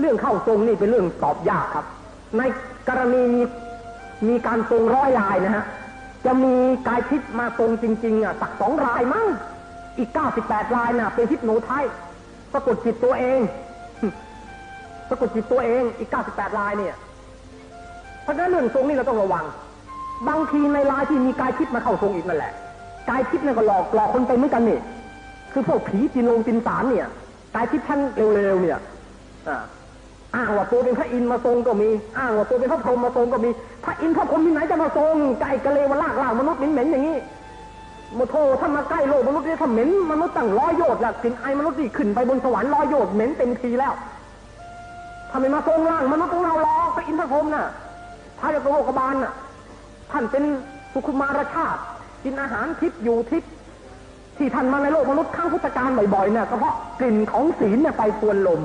เรื่องเข้าทรงนี่เป็นเรื่องตอบยากครับ ในกรณีมีมีการทรงร้อยรายนะฮะจะมีกายทิพย์มาทรงจริง ๆ อะสักสองรายมั้งอีก98รายน่ะ เป็นทิพย์โนไทยสะกดจิตตัวเองสะกดจิตตัวเองอีก98รายเนี่ย เพราะฉะนั้นเรื่องทรงนี่เราต้องระวัง บางทีในรายที่มีกายทิพย์มาเข้าทรงอีกนั่นแหละกายทิพย์นี่ก็หลอกหลอกคนไปเหมือนกันนี่คือพวกผีจินลงจินสารเนี่ยกายทิพย์ชั้นเร็วๆเนี่ยอ่า อ้างว่าตัวเป็นพระอินทร์มาทรงก็มี อ้างว่าตัวเป็นพระพรหมมาทรงก็มี พระอินทร์พระพรหมที่ไหนจะมาทรงไก่กะเลวลากล่างมนุษย์เหม็นๆอย่างนี้โมโทถ้ามาใกล้โลกมนุษย์เนี่ยถ้าเหม็นมนุษย์ตั้งร้อยโยชน์ละกลิ่นไอมนุษย์นี่ขึ้นไปบนสวรรค์ร้อยโยชน์เหม็นเต็มทีแล้วถ้าไมมาทรงล่างมนุษย์ของเราหรอพระอินทร์พระพรหมน่ะพระเจ้าโลกบาลน่ะท่านเป็นสุขุมารชาติกินอาหารทิพย์อยู่ทิพย์ที่ท่านมาในโลกมนุษย์ครั้งพุทธกาลบ่อยๆเนี่ยก็เพราะกลิ่นของศีลเนี่ยไปทวนลม